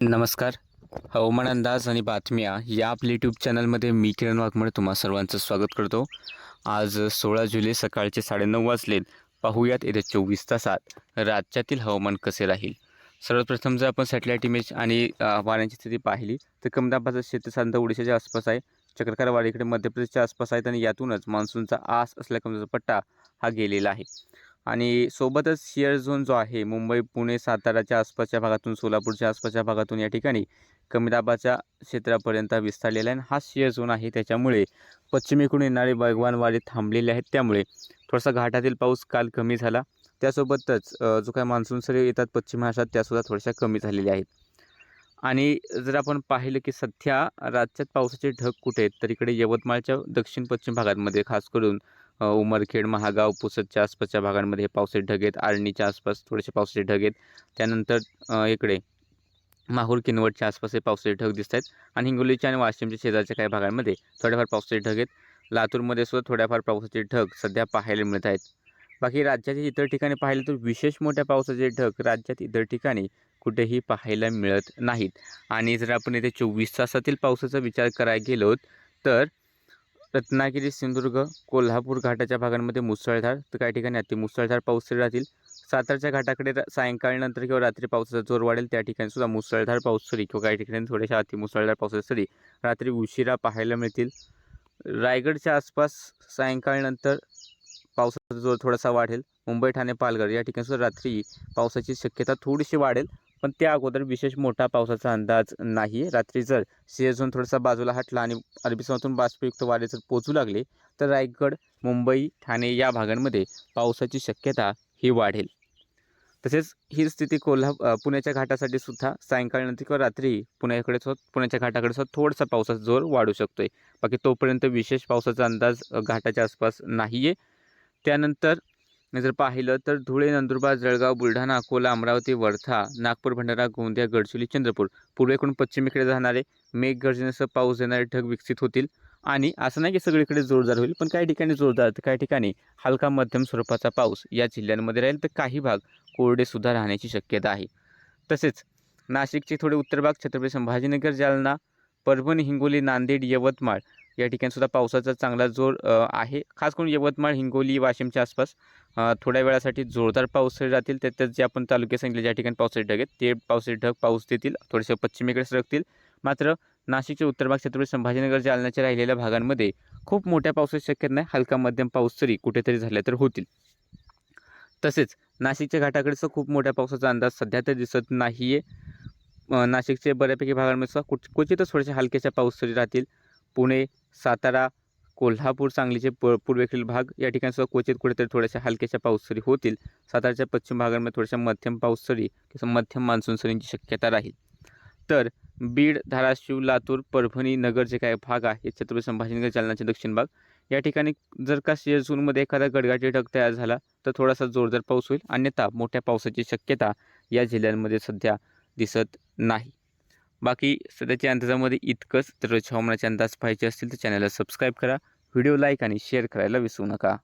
नमस्कार. हवामान अंदाज आणि बातम्या या आपल्या यूट्यूब चॅनलमध्ये मी किरण वाघमळे तुम्हा सर्वांचं स्वागत करतो. आज सोळा जुलै सकाळचे साडेनऊ वाजलेत पाहूयात येत्या चोवीस तासात राज्यातील हवामान कसे राहील. सर्वप्रथम जर आपण सॅटेलाईट इमेज आणि वाऱ्यांची स्थिती पाहिली तर कमी दाबाचा क्षेत्र साधारणतः ओडिशाच्या आसपास आहे. चक्रकारवाडी इकडे मध्य प्रदेशच्या आसपास आहेत आणि यातूनच मान्सूनचा आस असल्या कमी पट्टा हा गेलेला आहे. आणि सोबतच शिअर झोन जो आहे मुंबई पुणे साताराच्या आसपासच्या भागातून सोलापूरच्या आसपासच्या भागातून या ठिकाणी कमी दाबाच्या क्षेत्रापर्यंत विस्तारलेला आहे आणि हा शिअर झोन आहे. त्याच्यामुळे पश्चिमेकडून येणारे वेगवान वारे थांबलेले आहेत. त्यामुळे थोडासा घाटातील पाऊस काल कमी झाला. त्यासोबतच जो काही मान्सून सरी येतात पश्चिम महाराष्ट्रात त्यासुद्धा थोड्याशा कमी झालेल्या आहेत. आणि जर आपण पाहिलं की सध्या राज्यात पावसाचे ढग कुठे आहेत? तर इकडे यवतमाळच्या दक्षिण पश्चिम भागांमध्ये खास करून उमरखेड महागाव पुसदच्या आसपासच्या भागांमध्ये हे पावसाचे ढग आहेत. आर्णीच्या आसपास थोडेसे पावसाचे ढग आहेत. त्यानंतर इकडे माहूर किनवटच्या आसपास हे पावसाचे ढग दिसत आहेत. आणि हिंगोलीच्या आणि वाशिमच्या शेजारच्या काही भागांमध्ये थोड्याफार पावसाचे ढग आहेत. लातूरमध्ये सुद्धा थोड्याफार पावसाचे ढग सध्या पाहायला मिळत आहेत. बाकी राज्याच्या इतर ठिकाणी पाहिलं तर विशेष मोठ्या पावसाचे ढग राज्यात इतर ठिकाणी कुठेही पाहायला मिळत नाहीत. आणि जर आपण येथे चोवीस तासातील पावसाचा विचार करायला गेलो तर रत्नागिरी सिंधुदुर्ग कोल्हापूर घाटाच्या भागांमध्ये मुसळधार तर काही ठिकाणी अति मुसळधार पाऊस राहतील. सातारच्या घाटाकडे सायंकाळनंतर किंवा रात्री पावसाचा जोर वाढेल त्या ठिकाणी सुद्धा मुसळधार पाऊस सरी किंवा काही ठिकाणी थोड्याशा अति मुसळधार पावसाच्या सरी रात्री उशिरा पाहायला मिळतील. रायगडच्या आसपास सायंकाळनंतर पावसाचा जोर थोडासा वाढेल. मुंबई ठाणे पालघर या ठिकाणी सुद्धा रात्री पावसाची शक्यता थोडीशी वाढेल. पण त्या अगोदर विशेष मोठा पावसाचा अंदाज नाही. आहे रात्री जर सिंहझोन थोडासा बाजूला हटला आणि अरबी समुद्रातून बाष्पयुक्त वारे जर पोचू लागले तर रायगड मुंबई ठाणे या भागांमध्ये पावसाची शक्यता ही वाढेल. तसेच ही स्थिती कोल्हा पुण्याच्या घाटासाठी सुद्धा सायंकाळनंतर किंवा रात्री पुण्याकडे सुद्धा पुण्याच्या घाटाकडे सुद्धा थोडासा पावसाचा जोर वाढू शकतो आहे बाकी तोपर्यंत विशेष पावसाचा अंदाज घाटाच्या आसपास नाही आहे त्यानंतर जर पाहिलं तर धुळे नंदुरबार जळगाव बुलढाणा अकोला अमरावती वर्धा नागपूर भंडारा गोंदिया गडचिरोली चंद्रपूर. पूर्वेकडून पश्चिमेकडे जाणारे मेघगर्जनेसह पाऊस देणारे ढग विकसित होतील. आणि असं नाही की सगळीकडे जोरदार होईल पण काही ठिकाणी जोरदार तर काही ठिकाणी हलका मध्यम स्वरूपाचा पाऊस या जिल्ह्यांमध्ये राहील तर काही भाग कोरडेसुद्धा राहण्याची शक्यता आहे. तसेच नाशिकचे थोडे उत्तर भाग छत्रपती संभाजीनगर जालना परभणी हिंगोली नांदेड यवतमाळ या ठिकाणी सुद्धा पावसाचा चांगला जोर आहे. खास करून यवतमाळ हिंगोली वाशिमच्या आसपास. थोड्या वेळासाठी जोरदार पाऊस राहतील. त्यात जे आपण तालुके सांगितले ज्या ठिकाणी पावसाचे ढग आहेत ते पावसाचे ढग पाऊस देतील. थोडेसे पश्चिमेकडे सरकतील मात्र नाशिकचे उत्तर भाग छत्रपती संभाजीनगर जालन्याच्या राहिलेल्या भागांमध्ये खूप मोठ्या पावसाची शक्यता नाही. हलका मध्यम पाऊस तरी कुठेतरी झाल्या तर होतील. तसेच नाशिकच्या घाटाकडे खूप मोठ्या पावसाचा अंदाज सध्या तर दिसत नाही आहे नाशिकचे बऱ्यापैकी भागांमध्ये सुद्धा कुठ क्वचितच थोडेसे हलक्याच्या पाऊस तरी राहतील. पुणे सातारा कोल्हापूर सांगलीचे प पूर्वेकडील भाग या ठिकाणी सुद्धा क्वचित कुठेतरी थोड्याशा हलक्याच्या पाऊस सरी होतील. साताराच्या पश्चिम भागांमध्ये थोड्याशा मध्यम पाऊस सरी किंवा मध्यम मान्सून सरींची शक्यता राहील. तर बीड धाराशिव लातूर परभणी नगर जे काही भाग आहे छत्रपती संभाजीनगर जालनाचे दक्षिण भाग. या ठिकाणी जर का सिअर एखादा गडगाटी ढग तयार झाला तर थोडासा जोरदार पाऊस होईल. अन्यथा मोठ्या पावसाची शक्यता या जिल्ह्यांमध्ये सध्या दिसत नाही. बाकी सध्याच्या अंदाजामध्ये इतकंच. तर हवामानाचे अंदाज पाहिजे असतील तर चॅनलला सबस्क्राईब करा. व्हिडिओ लाईक आणि शेअर करायला विसरू नका.